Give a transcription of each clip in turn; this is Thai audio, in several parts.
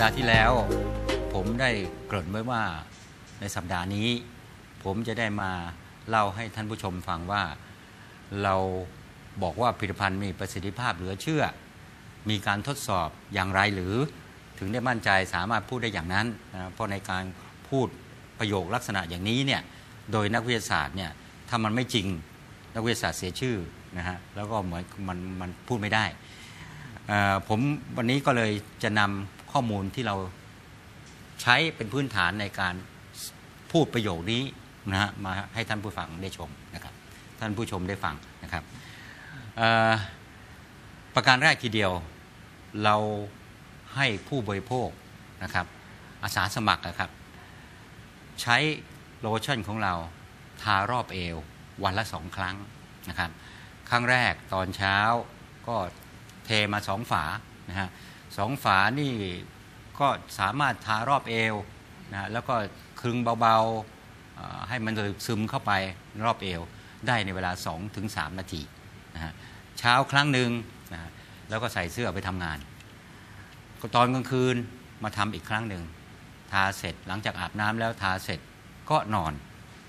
ดาห์ที่แล้ว ผมได้เกริ่นไว้ว่าในสัปดาห์นี้ ผมจะได้มาเล่าให้ท่านผู้ชมฟังว่าเราบอกว่าผลิตภัณฑ์มีประสิทธิภาพเหลือเชื่อ มีการทดสอบอย่างไรหรือถึงได้มั่นใจสามารถพูดได้อย่างนั้นนะเพราะในการพูดประโยคลักษณะอย่างนี้เนี่ยโดยนักวิทยาศาสตร์เนี่ยถ้ามันไม่จริงนักวิทยาศาสตร์เสียชื่อนะฮะแล้วก็เหมือนมันมันพูดไม่ได้ผมวันนี้ก็เลยจะนำ ข้อมูลที่เราใช้เป็นพื้นฐานในการพูดประโยคนี้นะฮะมาให้ท่านผู้ฟังได้ชมนะครับ ท่านผู้ชมได้ฟังนะครับประการแรกทีเดียวเราให้ผู้บริโภคนะครับ อาสาสมัครนะครับ ใช้โลชั่นของเราทารอบเอววันละสองครั้งนะครับ ครั้งแรกตอนเช้าก็เทมาสองฝานะฮะ สองฝานี่ก็สามารถทารอบเอวนะแล้วก็คลึงเบาๆให้มันซึมเข้าไปรอบเอว ได้ในเวลา2-3ถึง3นาทีนะฮะเช้าครั้งหนึ่งนะแล้วก็ใส่เสื้อไปทำงาน ก็ตอนกลางคืนมาทำอีกครั้งหนึ่งทาเสร็จหลังจากอาบน้ำแล้วทาเสร็จก็นอน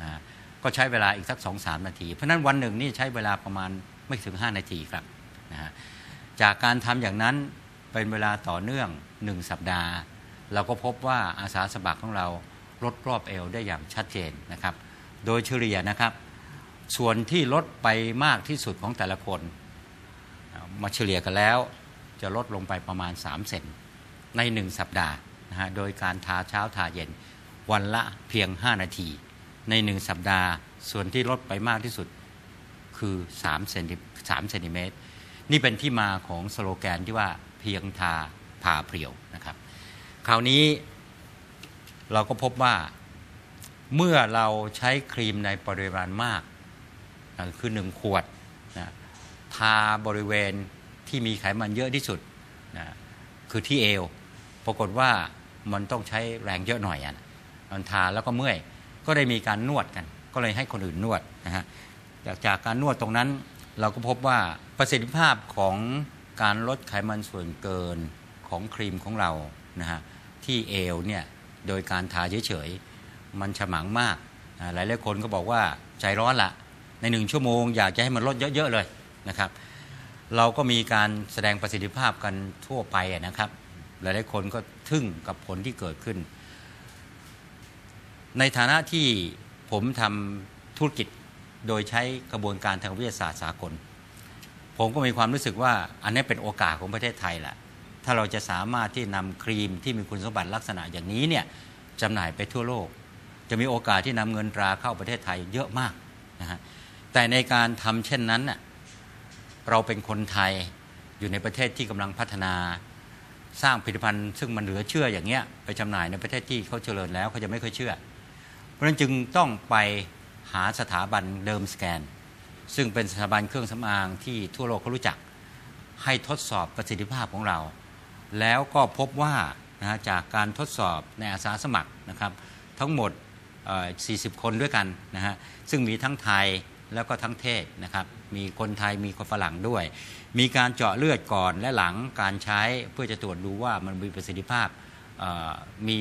นะก็ใช้เวลาอีกสักสองสามนาที เพราะฉะนั้นวันหนึ่งนี่ใช้เวลาประมาณไม่ถึง 5 นาทีครับนะฮะจากการทำอย่างนั้น เป็นเวลาต่อเนื่อง 1 สัปดาห์ เราก็พบว่าอาสาสมัครของเราลดรอบเอวได้อย่างชัดเจนนะครับ โดยเฉลี่ยนะครับ ส่วนที่ลดไปมากที่สุดของแต่ละคน มาเฉลี่ยกันแล้วจะลดลงไปประมาณ 3 เซนใน 1 สัปดาห์นะฮะโดยการทาเช้าทาเย็นวันละเพียง 5 นาที ใน 1 สัปดาห์ ส่วนที่ลดไปมากที่สุดคือ3เซนติ3เซนติเมตรนี่เป็นที่มาของสโลแกนที่ว่า เพียงทาผ่าเพียวนะครับ คราวนี้เราก็พบว่าเมื่อเราใช้ครีมในปริมาณมากอ่าคือ1ขวดนะทาบริเวณที่มีไขมันเยอะที่สุดนะคือที่เอว ปรากฏว่ามันต้องใช้แรงเยอะหน่อยอะมันทาแล้วก็เมื่อย ก็ได้มีการนวดกัน ก็เลยให้คนอื่นนวดนะฮะจากจากการนวดตรงนั้นเราก็พบว่าประสิทธิภาพของ การลดไขมันส่วนเกินของครีมของเรานะฮะที่เอวเนี่ยโดยการทาเฉยๆมันฉมังมาก หลายหลายคนก็บอกว่าใจร้อนละในหนึ่งชั่วโมงอยากจะให้มันลดเยอะๆเลยนะครับ เราก็มีการแสดงประสิทธิภาพกันทั่วไปนะครับ หลายๆคนก็ทึ่งกับผลที่เกิดขึ้น ในฐานะที่ผมทำธุรกิจโดยใช้กระบวนการทางวิทยาศาสตร์สากล ผมก็มีความรู้สึกว่าอันนี้เป็นโอกาสของประเทศไทยแหละถ้าเราจะสามารถที่นำครีมที่มีคุณสมบัติลักษณะอย่างนี้เนี่ยจำหน่ายไปทั่วโลก จะมีโอกาสที่นำเงินตราเข้าประเทศไทยเยอะมากนะฮะแต่ในการทำเช่นนั้นน่ะเราเป็นคนไทยอยู่ในประเทศที่กำลังพัฒนาสร้างผลิตภัณฑ์ซึ่งมันเหลือเชื่ออย่างเงี้ยไปจำหน่ายในประเทศที่เขาเจริญแล้วเขาจะไม่ค่อยเชื่อ เพราะฉะนั้นจึงต้องไปหาสถาบันเดิมสแกน ซึ่งเป็นสถาบันเครื่องสำอางที่ทั่วโลกเขารู้จัก ให้ทดสอบประสิทธิภาพของเรา แล้วก็พบว่านะจากการทดสอบในอาสาสมัครนะครับทั้งหมด 40 คนด้วยกันนะฮะซึ่งมีทั้งไทยแล้วก็ทั้งเทศนะครับมีคนไทยมีคนฝรั่งด้วย มีการเจาะเลือดก่อนและหลังการใช้เพื่อจะตรวจดูว่ามันมีประสิทธิภาพมี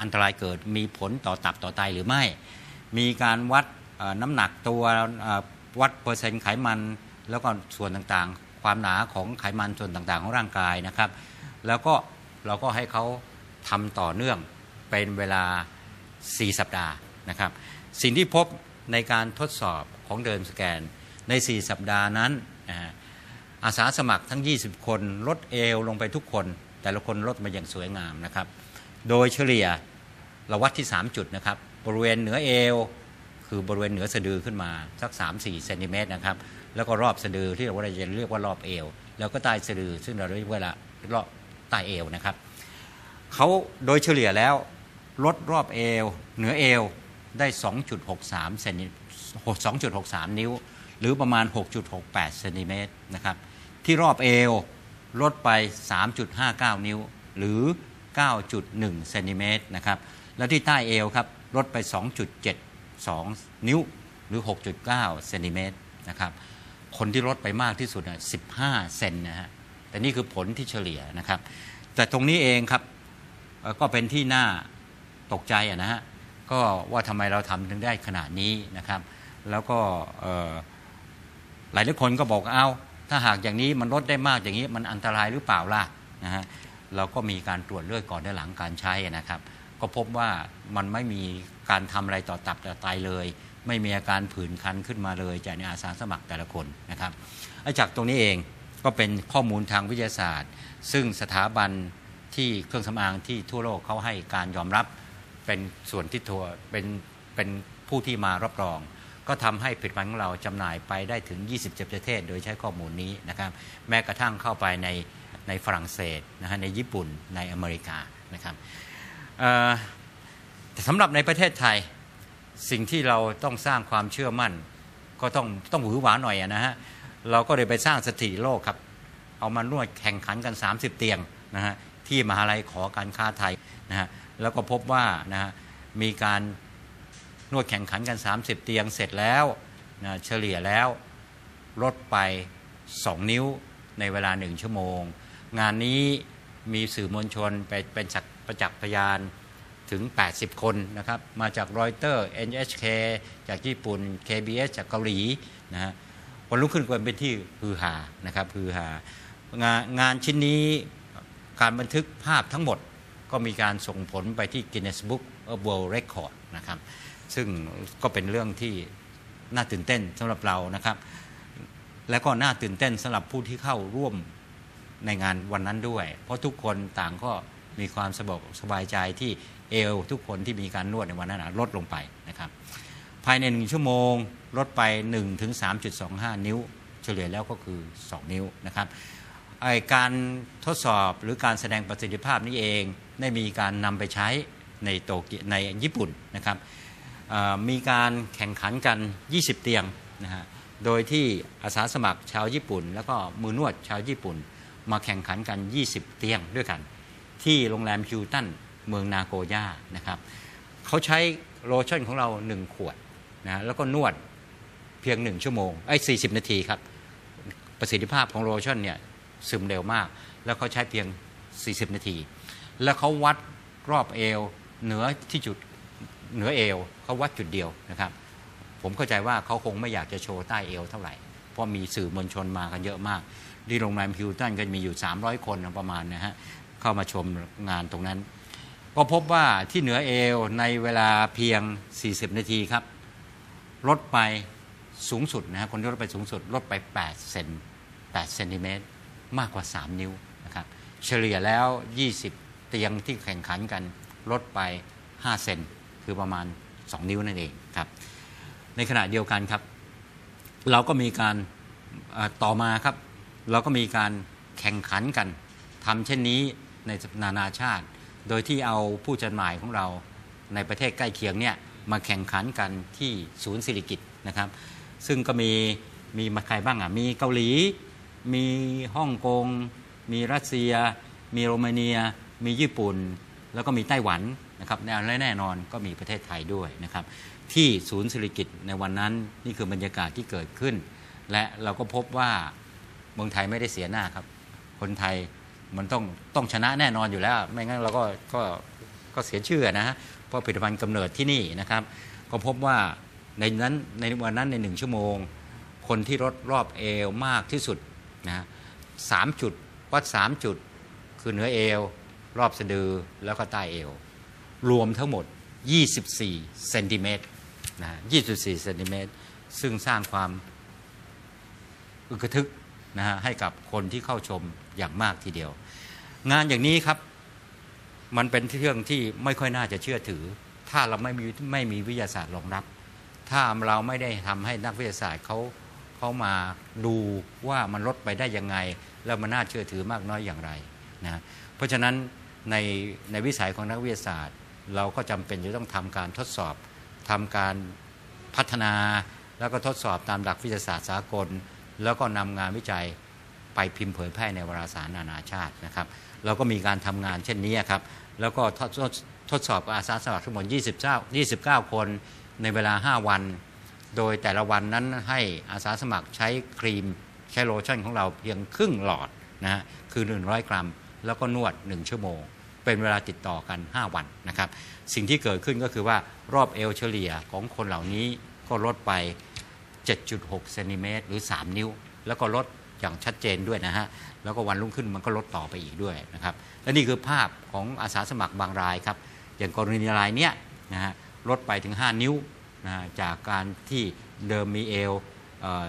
อันตรายเกิดมีผลต่อตับต่อไตหรือไม่ มีการวัดน้ำหนักตัว วัดเปอร์เซ็นต์ไขมัน แล้วก็ส่วนต่างๆ ความหนาของไขมันส่วนต่างๆ ของร่างกายนะครับ แล้วก็เราก็ให้เขาทำต่อเนื่องเป็นเวลา 4 สัปดาห์นะครับ สิ่งที่พบในการทดสอบของเดินสแกนใน 4 สัปดาห์นั้นอาสาสมัครทั้ง 20 คนลดเอวลงไปทุกคน แต่ละคนลดมาอย่างสวยงามนะครับ โดยเฉลี่ยเราวัดที่ 3 จุดนะครับ บริเวณเหนือเอว คือบริเวณเหนือสะดือขึ้นมาสัก 3-4เซนติเมตรนะครับแล้วก็รอบสะดือที่เราจะเรียกว่ารอบเอว แล้วก็ใต้สะดือซึ่งเราเรียกว่ารอบใต้เอวนะครับเขาโดยเฉลี่ยแล้วลดรอบเอว เหนือเอวได้ 2.63เซนติ2.63 นิ้ว หรือประมาณ 6.68เซนติเมตรนะครับที่รอบเอวลดไป 3.59 นิ้ว หรือ 9.1เซนติเมตรนะครับ แล้วที่ใต้เอวครับ ลดไป 2.72นิ้วหรือ 6.9เซนติเมตรนะครับคนที่ลดไปมากที่สุดน่ะ15 เซนนะฮะแต่นี่คือผลที่เฉลี่ยนะครับ แต่ตรงนี้เองครับก็เป็นที่น่าตกใจอะนะฮะก็ว่าทำไมเราทำถึงได้ขนาดนี้นะครับ แล้วก็หลายหลายคนก็บอกเอาถ้าหากอย่างนี้มันลดได้มากอย่างนี้มันอันตรายหรือเปล่าล่ะนะฮะเราก็มีการตรวจเลือดก่อนและหลังการใช้นะครับ ก็พบว่ามันไม่มีการทำอะไรต่อตับต่อไตเลย ไม่มีอาการผื่นคันขึ้นมาเลยจากในอาสาสมัครแต่ละคนนะครับจากตรงนี้เองก็เป็นข้อมูลทางวิทยาศาสตร์ ซึ่งสถาบันที่เครื่องสำอางที่ทั่วโลกเขาให้การยอมรับเป็นส่วนที่ทัวเป็นเป็นผู้ที่มารับรอง ก็ทำให้ผลิตภัณฑ์ของเราจำหน่ายไปได้ถึง 27 ประเทศ โดยใช้ข้อมูลนี้นะครับแม้กระทั่งเข้าไปในในฝรั่งเศสนะฮะในญี่ปุ่นในอเมริกานะครับ สำหรับในประเทศไทยสิ่งที่เราต้องสร้างความเชื่อมั่น ก็ต้องต้องหือหวาหน่อยนะฮะเราก็เลยไปสร้างสถิติโลกครับ เอามานวดแข่งขันกัน 30 เตียงนะฮะที่มหาลัยขอการค้าไทยนะฮะแล้วก็พบว่านะฮะมีการนวดแข่งขันกัน 30 เตียงเสร็จแล้วนะเฉลี่ยแล้วลดไป 2 นิ้วในเวลา 1 ชั่วโมง งานนี้มีสื่อมวลชนไปเป็นจัก ประจักษ์พยานถึง 80 คนนะครับ มาจากรอยเตอร์ NHK จากญี่ปุ่น KBS จากเกาหลีนะฮะวันรุ่งขึ้นก็เป็นที่ฮือฮานะครับฮือฮางานงานชิ้นนี้การบันทึกภาพทั้งหมดก็มีการส่งผลไปที่ Guinness Book of World Record นะครับ ซึ่งก็เป็นเรื่องที่น่าตื่นเต้นสำหรับเรานะครับ และก็น่าตื่นเต้นสำหรับผู้ที่เข้าร่วมในงานวันนั้นด้วย เพราะทุกคนต่างก็ มีความสบกสบายใจที่เอวทุกคนที่มีการนวดในวันนั้นลดลงไปนะครับภายใน1ชั่วโมงลดไป1ถึงนิ้ว เฉลี่ยแล้วก็คือ 2 นิ้วนะครับไอการทดสอบหรือการแสดงประสิทธิภาพนี้เองได้มีการนำไปใช้ในโตเกียในญี่ปุ่นนะครับมีการแข่งขันกัน 20 เตียงนะฮะโดยที่อาสาสมัครชาวญี่ปุ่น แล้วก็มือนวดชาวญี่ปุ่น มาแข่งขันกัน 20 เตียงด้วยกัน ที่โรงแรมฮิวตันเมืองนาโกย่านะครับเขาใช้โลชั่นของเรา 1 ขวดนะแล้วก็นวดเพียง 1 ชั่วโมงไอ้40นาทีครับ ประสิทธิภาพของโลชั่นเนี่ยซึมเร็วมาก แล้วเขาใช้เพียง 40 นาที แล้วเขาวัดรอบเอวเหนือที่จุดเหนือเอวเขาวัดจุดเดียวนะครับ ผมเข้าใจว่าเขาคงไม่อยากจะโชว์ใต้เอวเท่าไหร่ เพราะมีสื่อมวลชนมากันเยอะมากที่โรงแรมฮิวตันก็มีอยู่ 300 คนประมาณนะฮะ เข้ามาชมงานตรงนั้น ก็พบว่าที่เหนือเอวในเวลาเพียง 40 นาทีครับ ลดไปสูงสุดนะฮะคนที่ลดไปสูงสุดลดไป 8 เซน8เซนติเมตรมากกว่า 3 นิ้วนะครับเฉลี่ยแล้ว 20 เตียงที่แข่งขันกันลดไป 5 เซนคือประมาณ 2 นิ้วนั่นเองครับ ในขณะเดียวกันครับ เราก็มีการต่อมาครับ เราก็มีการแข่งขันกันทำเช่นนี้ ในนานาชาติ โดยที่เอาผู้จำหน่ายของเราในประเทศใกล้เคียงเนี่ยมาแข่งขันกันที่ศูนย์สิริกิตนะครับ ซึ่งก็มีมีมาใครบ้างอะมีเกาหลี มีฮ่องกง มีรัสเซีย มีโรมาเนีย มีญี่ปุ่น แล้วก็มีไต้หวันนะครับและแน่นอนก็มีประเทศไทยด้วยนะครับ ที่ศูนย์สิริกิตในวันนั้นนี่คือบรรยากาศที่เกิดขึ้น และเราก็พบว่าเมืองไทยไม่ได้เสียหน้าครับ คนไทย มันต้องต้องชนะแน่นอนอยู่แล้ว ไม่งั้นเราก็ก็ก็เสียชื่อนะฮะเพราะผลิตภัณฑ์กำเนิดที่นี่นะครับ ก็พบว่าในนั้นในวันนั้นในหนึ่งชั่วโมง คนที่ลดรอบเอวมากที่สุดนะสามจุดวัดสามจุด คือเหนือเอว รอบสะดือแล้วก็ใต้เอว รวมทั้งหมด 24เซนติเมตรนะ24เซนติเมตรซึ่งสร้างความอึกระทึก นะฮะให้กับคนที่เข้าชมอย่างมากทีเดียว งานอย่างนี้ครับมันเป็นเรื่องที่ไม่ค่อยน่าจะเชื่อถือ ถ้าเราไม่มีไม่มีวิทยาศาสตร์รองรับ ถ้าเราไม่ได้ทำให้นักวิทยาศาสตร์เขาเขามาดูว่ามันลดไปได้ยังไง แล้วมันน่าเชื่อถือมากน้อยอย่างไรนะเพราะฉะนั้นในในวิสัยของนักวิทยาศาสตร์ เราก็จำเป็นจะต้องทำการทดสอบทำการพัฒนาแล้วก็ทดสอบตามหลักวิทยาศาสตร์สากล แล้วก็นำงานวิจัยไปพิมพ์เผยแพร่ในวารสารนานาชาตินะครับเราก็มีการทำงานเช่นนี้ครับ แล้วก็ทดทดทดสอบกับอาสาสมัครทั้งหมด29 29 คนในเวลา 5 วัน โดยแต่ละวันนั้นให้อาสาสมัครใช้ครีมใช้โลชั่นของเราเพียงครึ่งหลอดนะฮะคือ 100 กรัม แล้วก็นวด 1 ชั่วโมง เป็นเวลาติดต่อกัน 5 วันนะครับ สิ่งที่เกิดขึ้นก็คือว่ารอบเอวเฉลี่ยของคนเหล่านี้ก็ลดไป 7.6เซนติเมตรหรือ 3 นิ้ว แล้วก็ลดอย่างชัดเจนด้วยนะฮะ แล้วก็วันรุ่งขึ้นมันก็ลดต่อไปอีกด้วยนะครับ และนี่คือภาพของอาสาสมัครบางรายครับ อย่างกรณีรายเนี้ยนะฮะลดไปถึง 5 นิ้วนะจากการที่เดิมมีเอวเอ่อ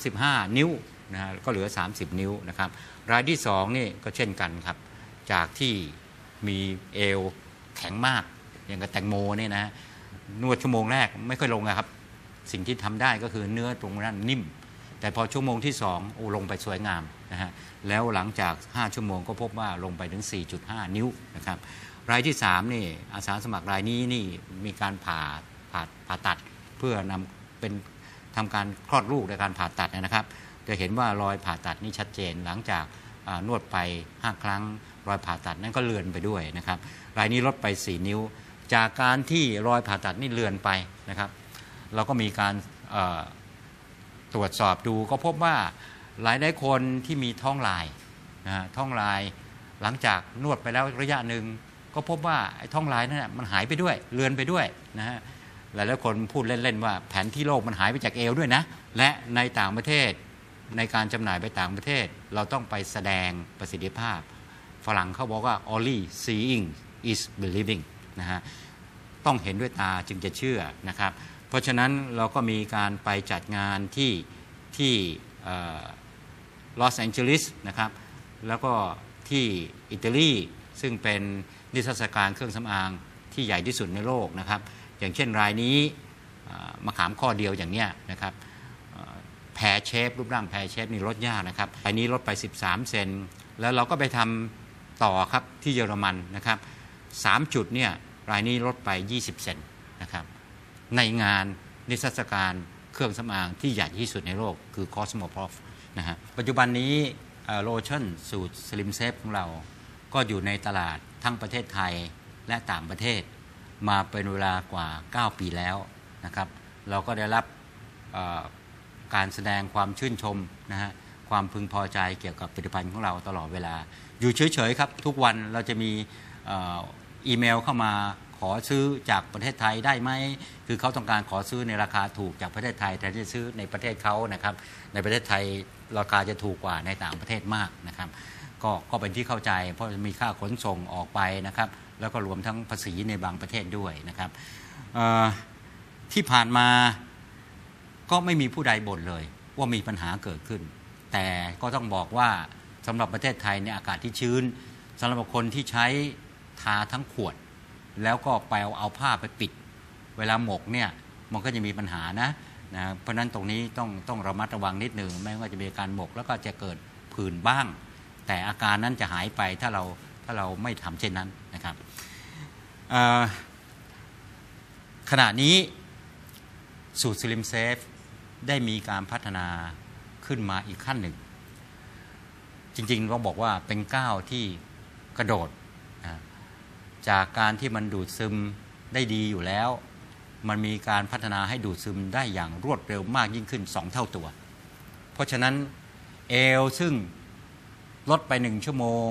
35นิ้วนะฮะก็เหลือ 30 นิ้วนะครับ รายที่2นี่ก็เช่นกันครับ จากที่มีเอวแข็งมากอย่างกับแตงโมเนี่ยนะฮะนวดชั่วโมงแรกไม่ค่อยลงนะครับ สิ่งที่ทำได้ก็คือเนื้อตรงนั้นนิ่ม แต่พอชั่วโมงที่2โอ้ลงไปสวยงามนะฮะแล้วหลังจาก 5 ชั่วโมงก็พบว่าลงไปถึง 4.5 นิ้วนะครับรายที่3นี่อาสาสมัครรายนี้นี่มีการผ่าผ่าผ่าตัดเพื่อนำเป็นทำการคลอดลูกในการผ่าตัดนะครับ จะเห็นว่ารอยผ่าตัดนี่ชัดเจนหลังจากนวดไป 5 ครั้ง รอยผ่าตัดนั้นก็เลือนไปด้วยนะครับ รายนี้ลดไป 4 นิ้ว จากการที่รอยผ่าตัดนี่เลือนไปนะครับ เราก็มีการตรวจสอบดูก็พบว่าหลายหลายคนที่มีท้องลายนะฮะท้องลายหลังจากนวดไปแล้วระยะหนึ่งก็พบว่าไอ้ท้องลายนั่นนะมันหายไปด้วย เลือนไปด้วยนะฮะหลายหลายคนพูดเล่น ๆ ว่าแผนที่โลกมันหายไปจากเอวด้วยนะ และในต่างประเทศในการจำหน่ายไปต่างประเทศ เราต้องไปแสดงประสิทธิภาพ ฝรั่งเขาบอกว่า only seeing is believing นะฮะต้องเห็นด้วยตาจึงจะเชื่อนะครับ เพราะฉะนั้นเราก็มีการไปจัดงานที่ที่ลอสแองเจลิสนะครับแล้วก็ที่อิตาลีซึ่งเป็นนิทรรศการเครื่องสำอางที่ใหญ่ที่สุดในโลกนะครับ อย่างเช่นรายนี้อ่ามะขามข้อเดียวอย่างเนี้ยนะครับแพรเชฟรูปร่างแพรเชฟนี่ลดยากนะครับอันนี้ลดไป 13 เซนแล้วเราก็ไปทำต่อครับที่เยอรมันนะครับ3จุดเนี่ยรายนี้ลดไป 20 เซนนะครับ ในงานนิทรรศการเครื่องสำอางที่ใหญ่ที่สุดในโลกคือ Cosmoprof นะฮะปัจจุบันนี้โลชั่นสูตร Slim Safe ของเรา ก็อยู่ในตลาดทั้งประเทศไทยและต่างประเทศ มาเป็นเวลากว่า 9 ปีแล้วนะครับ เราก็ได้รับการแสดงความชื่นชมนะฮะความพึงพอใจเกี่ยวกับผลิตภัณฑ์ของเราตลอดเวลา อยู่เฉยๆครับ ทุกวันเราจะมีอีเมลเข้ามา ขอซื้อจากประเทศไทยได้ไหมคือเขาต้องการขอซื้อในราคาถูกจากประเทศไทยแต่ที่จะซื้อในประเทศเขานะครับ ในประเทศไทยราคาจะถูกกว่าในต่างประเทศมากนะครับก็ก็เป็นที่เข้าใจ เพราะมีค่าขนส่งออกไปนะครับ แล้วก็รวมทั้งภาษีในบางประเทศด้วยนะครับที่ผ่านมาก็ไม่มีผู้ใดบ่นเลย ว่ามีปัญหาเกิดขึ้น แต่ก็ต้องบอกว่าสำหรับประเทศไทยเนี่ยอากาศที่ชื้นสำหรับคนที่ใช้ทาทั้งขวด แล้วก็ไปเอาเอาผ้าไปปิด เวลาหมกเนี่ยมันก็จะมีปัญหานะนะเพราะนั้นตรงนี้ต้องต้องระมัดระวังนิดหนึ่งไม่ว่าจะมีการหมกแล้วก็จะเกิดผื่นบ้าง แต่อาการนั้นจะหายไปถ้าเราถ้าเราไม่ทำเช่นนั้นนะครับขณะนี้สูตร Slim Safe ได้มีการพัฒนาขึ้นมาอีกขั้นหนึ่ง จริงๆเราบอกว่าเป็นก้าวที่กระโดด จากการที่มันดูดซึมได้ดีอยู่แล้ว มันมีการพัฒนาให้ดูดซึมได้อย่างรวดเร็วมากยิ่งขึ้น 2 เท่าตัว เพราะฉะนั้นเอลซึ่งลดไปหนึ่งชั่วโมง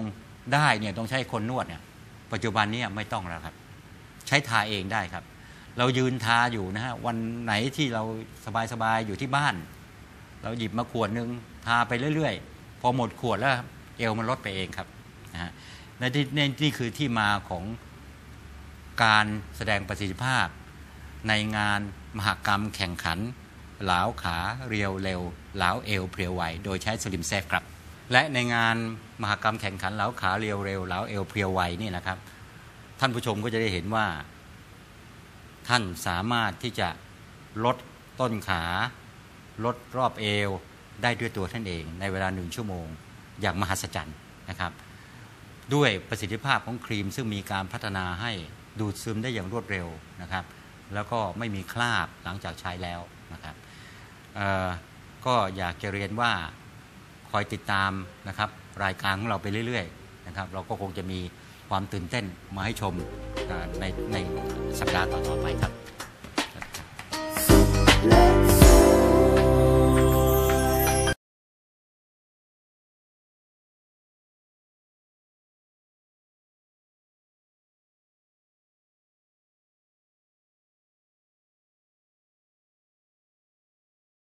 ได้เนี่ยต้องใช้คนนวดเนี่ยปัจจุบันนี้ไม่ต้องแล้วครับ ใช้ทาเองได้ครับ เรายืนทาอยู่นะฮะวันไหนที่เราสบายๆอยู่ที่บ้าน เราหยิบมาขวดหนึ่งทาไปเรื่อย ๆ พอหมดขวดแล้วเอวมันลดไปเองครับ ในที่นนี่คือที่มาของการแสดงประสิทธิภาพ ในงานมหกรรมแข่งขัน หลาวขาเรียวเร็ว หลาวเอวเพรียวไหว โดยใช้สลิมเซฟครับ และในงานมหกรรมแข่งขันหลาวขาเรียวเร็วหลาวเอวเพรียวไหวนี่นะครับ ท่านผู้ชมก็จะได้เห็นว่า ท่านสามารถที่จะลดต้นขา ลดรอบเอวได้ด้วยตัวท่านเอง ในเวลาหนึ่งชั่วโมง อย่างมหัศจรรย์นะครับ ด้วยประสิทธิภาพของครีมซึ่งมีการพัฒนาให้ดูดซึมได้อย่างรวดเร็วนะครับ แล้วก็ไม่มีคราบหลังจากใช้แล้วนะครับก็อยากจะเรียนว่าคอยติดตามนะครับรายการของเราไปเรื่อยๆนะครับ เราก็คงจะมีความตื่นเต้นมาให้ชมในในสัปดาห์ต่อๆไปครับ Let's